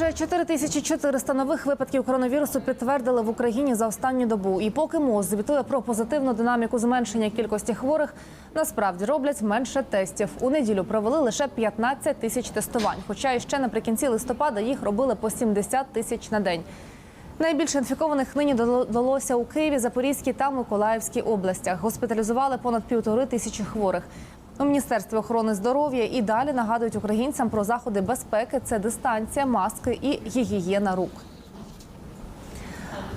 Майже 4400 нових випадків коронавірусу підтвердили в Україні за останню добу. І поки МОЗ звітує про позитивну динаміку зменшення кількості хворих, насправді роблять менше тестів. У неділю провели лише 15 тисяч тестувань. Хоча іще наприкінці листопада їх робили по 70 тисяч на день. Найбільше інфікованих нині додалося у Києві, Запорізькій та Миколаївській областях. Госпіталізували понад півтори тисячі хворих. У міністерстві охорони здоров'я і далі нагадують українцям про заходи безпеки: це дистанція, маски і гігієна рук.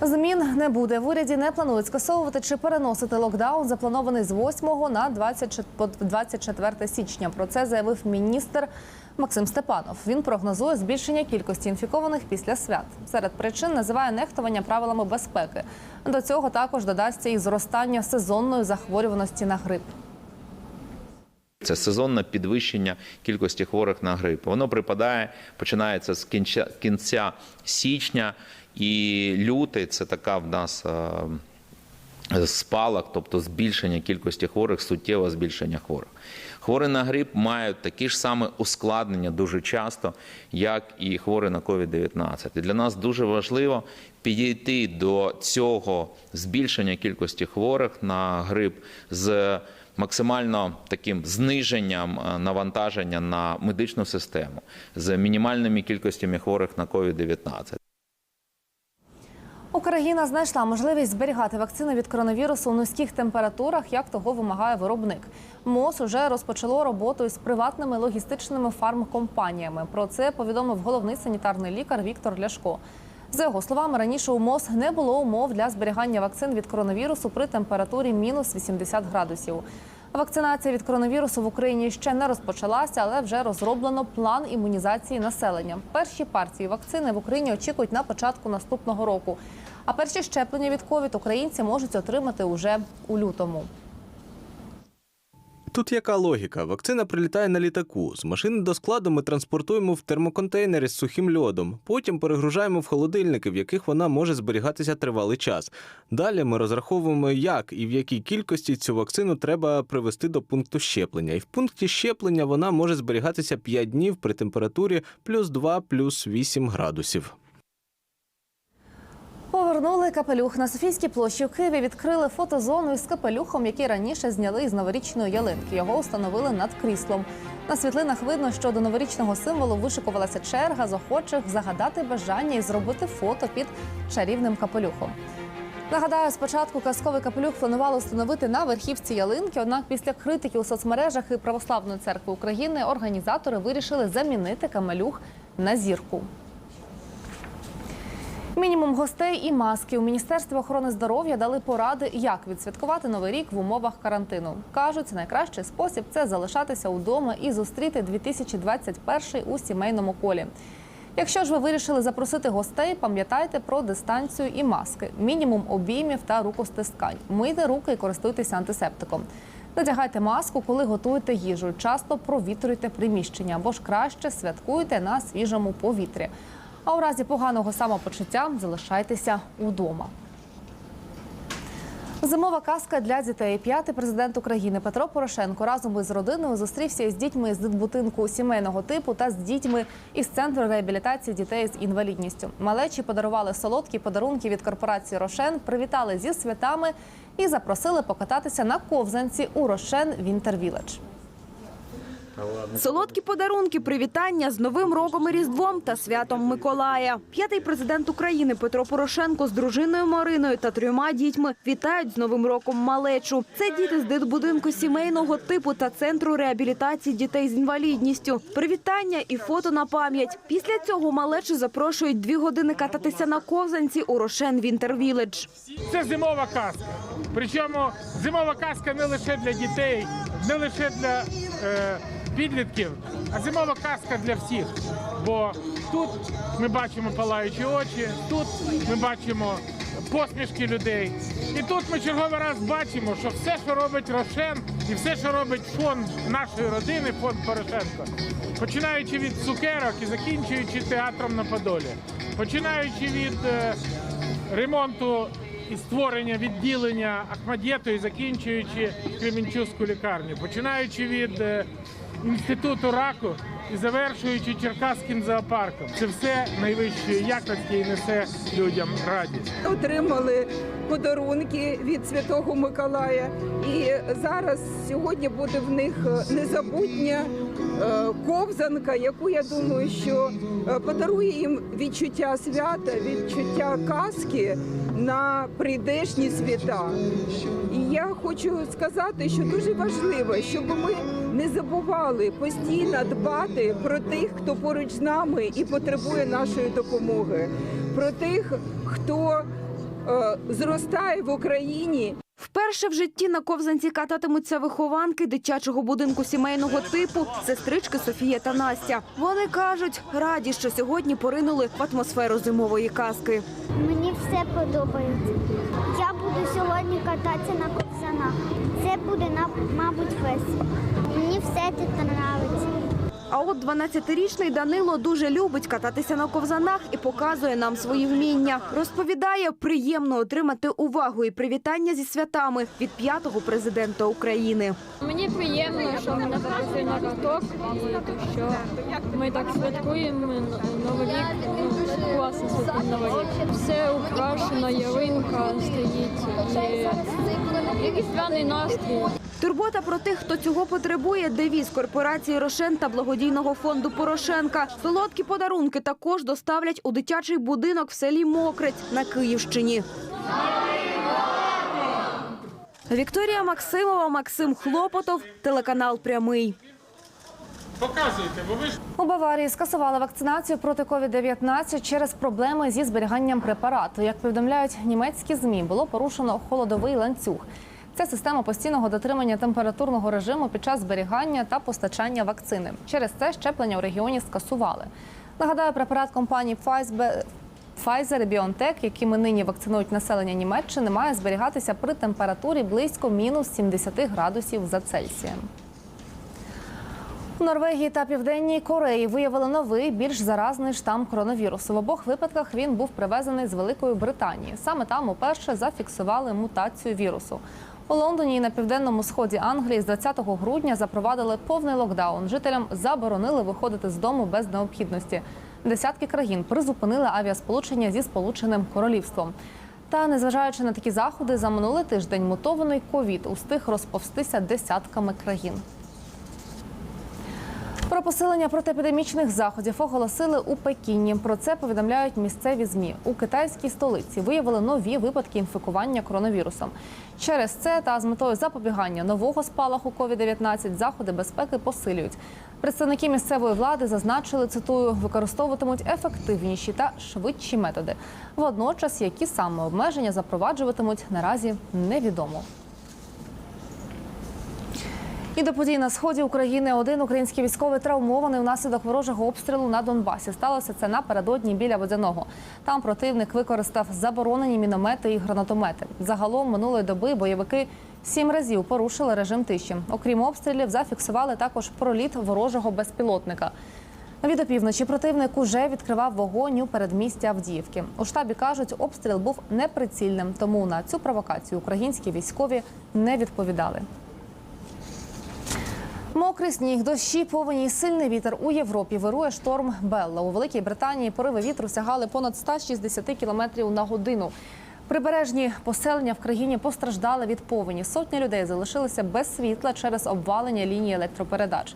Змін не буде. В уряді не планують скасовувати чи переносити локдаун, запланований з 8 на 20 по 24 січня. Про це заявив міністр Максим Степанов. Він прогнозує збільшення кількості інфікованих після свят. Серед причин називає нехтування правилами безпеки. До цього також додасться і зростання сезонної захворюваності на грип. Це сезонне підвищення кількості хворих на грип. Воно припадає, починається з кінця, кінця січня і лютий це така в нас спалах, тобто збільшення кількості хворих, суттєве збільшення хворих. Хворі на грип мають такі ж саме ускладнення дуже часто, як і хворі на COVID-19. І для нас дуже важливо підійти до цього збільшення кількості хворих на грип з максимально таким зниженням е, навантаження на медичну систему з мінімальними кількостями хворих на COVID-19. Україна знайшла можливість зберігати вакцину від коронавірусу у низьких температурах, як того вимагає виробник. МОЗ уже розпочало роботу із приватними логістичними фармкомпаніями. Про це повідомив головний санітарний лікар Віктор Ляшко. За його словами, раніше у МОЗ не було умов для зберігання вакцин від коронавірусу при температурі мінус 80 градусів. Вакцинація від коронавірусу в Україні ще не розпочалася, але вже розроблено план імунізації населення. Перші партії вакцини в Україні очікують на початку наступного року. А перші щеплення від ковід українці можуть отримати уже у лютому. Тут яка логіка? Вакцина прилітає на літаку. З машини до складу ми транспортуємо в термоконтейнері з сухим льодом. Потім перегружаємо в холодильники, в яких вона може зберігатися тривалий час. Далі ми розраховуємо, як і в якій кількості цю вакцину треба привести до пункту щеплення. І в пункті щеплення вона може зберігатися 5 днів при температурі плюс 2, плюс 8 градусів. Повернули капелюх на Софійській площі у Києві. Відкрили фотозону із капелюхом, який раніше зняли із новорічної ялинки. Його встановили над кріслом. На світлинах видно, що до новорічного символу вишикувалася черга з охочих загадати бажання і зробити фото під чарівним капелюхом. Нагадаю, спочатку казковий капелюх планували встановити на верхівці ялинки. Однак, після критики у соцмережах і православної церкви України організатори вирішили замінити камелюх на зірку. Мінімум гостей і маски у міністерстві охорони здоров'я дали поради, як відсвяткувати новий рік в умовах карантину. кажуть, найкращий спосіб це залишатися удома і зустріти 2021 у сімейному колі. Якщо ж ви вирішили запросити гостей, пам'ятайте про дистанцію і маски, мінімум обіймів та рукостискань. Мийте руки і користуйтеся антисептиком. Надягайте маску, коли готуєте їжу. Часто провітрюйте приміщення або ж краще святкуйте на свіжому повітрі. А у разі поганого самопочуття залишайтеся удома. Зимова казка для дітей. П'ятий президент України Петро Порошенко разом із родиною зустрівся із дітьми з дитбудинку сімейного типу та з дітьми із центру реабілітації дітей з інвалідністю. Малечі подарували солодкі подарунки від корпорації Рошен, привітали зі святами і запросили покататися на ковзанці у Рошен Вінтер Віледж. Солодкі подарунки, привітання з Новим роком і Різдвом та святом Миколая. П'ятий президент України Петро Порошенко з дружиною Мариною та трьома дітьми вітають з Новим роком малечу. Це діти з дитбудинку сімейного типу та центру реабілітації дітей з інвалідністю. Привітання і фото на пам'ять. Після цього малечу запрошують дві години кататися на ковзанці у Рошен Вінтер Віледж. Це зимова казка. Причому зимова казка не лише для дітей, не лише для е, підлітків, а зимова казка для всіх. Бо тут ми бачимо палаючі очі, тут ми бачимо посмішки людей. І тут ми черговий раз бачимо, що все, що робить Рошен, і все, що робить фонд нашої родини, фонд Порошенко, починаючи від цукерок і закінчуючи театром на Подолі, починаючи від е, ремонту і створення відділення Ахмадєту і закінчуючи Кременчуцьку лікарню, починаючи від е, інституту раку і завершуючи Черкаським зоопарком. Це все найвищої якості і несе людям радість. отримали подарунки від Святого Миколая. І зараз сьогодні буде в них незабутня е, ковзанка, яку я думаю, що е, подарує їм відчуття свята, відчуття казки на прийдешні свята. І я хочу сказати, що дуже важливо, щоб ми не забували постійно дбати про тих, хто поруч з нами і потребує нашої допомоги, про тих, хто е, зростає в Україні Вперше в житті на ковзанці кататимуться вихованки дитячого будинку сімейного типу, сестрички Софія та Настя. Вони кажуть, раді, що сьогодні поринули в атмосферу зимової казки. Мені все подобається. Я буду сьогодні кататися на ковзанах. Це буде, мабуть, весело. Мені все тут подобається. А от 12-річний Данило дуже любить кататися на ковзанах і показує нам свої вміння. Розповідає, приємно отримати увагу і привітання зі святами від п'ятого президента України. Мені приємно, що мене запросили на каток і то, що ми так святкуємо Новий рік. Ну, класно святкуємо Новий рік. Все украшено, ялинка стоїть і різдвяний настрій. Турбота про тих, хто цього потребує, девіз корпорації Рошен та благодійного фонду Порошенка. Солодкі подарунки також доставлять у дитячий будинок в селі Мокрець на Київщині. Вікторія Максимова, Максим Хлопотов, телеканал Прямий. Показуйте, бо ви ж У Баварії скасували вакцинацію проти COVID-19 через проблеми зі зберіганням препарату. Як повідомляють німецькі змі, було порушено холодовий ланцюг. Це система постійного дотримання температурного режиму під час зберігання та постачання вакцини. Через це щеплення у регіоні скасували. Нагадаю, препарат компанії Pfizer BioNTech, якими нині вакцинують населення Німеччини, має зберігатися при температурі близько мінус 70 градусів за Цельсієм. У Норвегії та Південній Кореї виявили новий, більш заразний штам коронавірусу. В обох випадках він був привезений з Великої Британії. Саме там уперше зафіксували мутацію вірусу. У Лондоні і на південному сході Англії з 20 грудня запровадили повний локдаун. Жителям заборонили виходити з дому без необхідності. Десятки країн призупинили авіасполучення зі Сполученим Королівством. Та незважаючи на такі заходи, за минулий тиждень мутований ковід устиг розповстися десятками країн. Посилення протиепідемічних заходів оголосили у Пекіні. Про це повідомляють місцеві змі. У китайській столиці виявили нові випадки інфікування коронавірусом. Через це та з метою запобігання нового спалаху COVID-19 заходи безпеки посилюють. Представники місцевої влади зазначили, цитую, використовуватимуть ефективніші та швидші методи. Водночас, які саме обмеження запроваджуватимуть, наразі невідомо. І до подій на сході України один український військовий травмований внаслідок ворожого обстрілу на Донбасі. Сталося це напередодні біля водяного. Там противник використав заборонені міномети і гранатомети. Загалом минулої доби бойовики сім разів порушили режим тиші. Окрім обстрілів, зафіксували також проліт ворожого безпілотника. Від опівночі противник уже відкривав вогонь у передмісті Авдіївки. У штабі кажуть, обстріл був неприцільним, тому на цю провокацію українські військові не відповідали. Мокрий сніг, дощі, повені сильний вітер у Європі вирує шторм Белла. У Великій Британії пориви вітру сягали понад 160 км на годину. Прибережні поселення в країні постраждали від повені. Сотні людей залишилися без світла через обвалення лінії електропередач.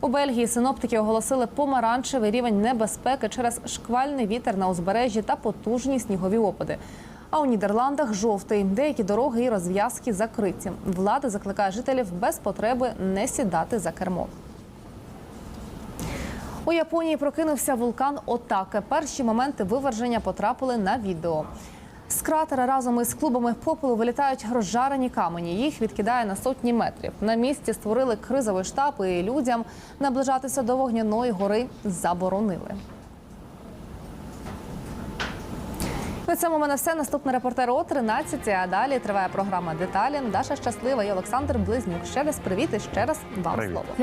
У Бельгії синоптики оголосили помаранчевий рівень небезпеки через шквальний вітер на узбережжі та потужні снігові опади. А у Нідерландах жовтий. Деякі дороги і розв'язки закриті. Влада закликає жителів без потреби не сідати за кермо. У Японії прокинувся вулкан Отаке. Перші моменти виверження потрапили на відео. З кратера разом із клубами попелу вилітають розжарені камені. Їх відкидає на сотні метрів. На місці створили кризовий штаб і людям наближатися до вогняної гори заборонили. На цьому в мене все. Наступний репортер о 13. А далі триває програма Деталі. Даша щаслива і Олександр Близнюк. Ще раз привіт і ще раз вам Привіт. слово.